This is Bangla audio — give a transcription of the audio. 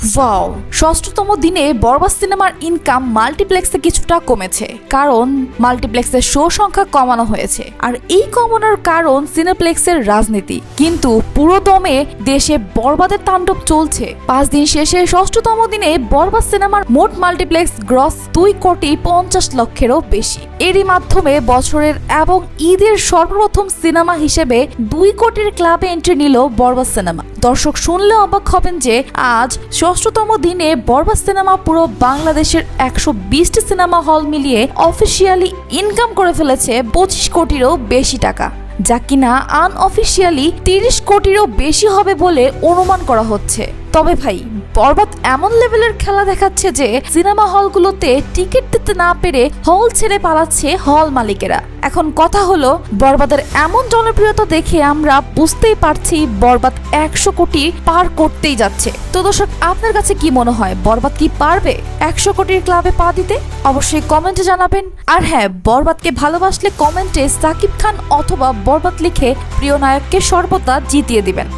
ওয়াও ষষ্ঠতম দিনে বরবাদ সিনেমার ইনকাম মাল্টিপ্লেক্সে কিছুটা কমেছে, কারণ মাল্টিপ্লেক্সের শো সংখ্যা কমানো হয়েছে। আর এই কমানোর কারণ সিনেপ্লেক্সের রাজনীতি। কিন্তু পুরো দমে দেশে বরবাদের তাণ্ডব চলছে। পাঁচ দিন শেষে ষষ্ঠতম দিনে বরবাদ সিনেমার মোট মাল্টিপ্লেক্স গ্রস দুই কোটি পঞ্চাশ লক্ষেরও বেশি। এরই মাধ্যমে বছরের এবং ঈদের সর্বপ্রথম সিনেমা হিসেবে দুই কোটির ক্লাবে এন্ট্রি নিল বরবাদ সিনেমা। দর্শক শুনলে অবাক হবেন যে আজ ষষ্ঠতম দিনে বরবাদ সিনেমা পুরো বাংলাদেশের একশো বিশটি সিনেমা হল মিলিয়ে অফিসিয়ালি ইনকাম করে ফেলেছে পঁচিশ কোটিরও বেশি টাকা। যা কিনা আনঅফিসিয়ালি তিরিশ কোটিরও বেশি হবে বলে অনুমান করা হচ্ছে। তবে ভাই বরবাদ এমন লেভেলের খেলা দেখাচ্ছে যে সিনেমা হলগুলোতে টিকিট দিতে না পেরে হল ছেড়ে পালাচ্ছে হল মালিকেরা। এখন কথা হলো, বরবাদের এমন জনপ্রিয়তা দেখে আমরা বুঝতেই পারছি বরবাদ একশো কোটি পার করতেই যাচ্ছে। তো দর্শক, আপনার কাছে কি মনে হয়, বরবাদ কি পারবে? একশো কোটির ক্লাবে পা দিতে? অবশ্যই কমেন্টে জানাবেন। আর হ্যাঁ বরবাদকে ভালোবাসলে কমেন্টে সাকিব খান অথবা বরবাদ লিখে প্রিয় নায়ককে সর্বদা জিতিয়ে দিবেন।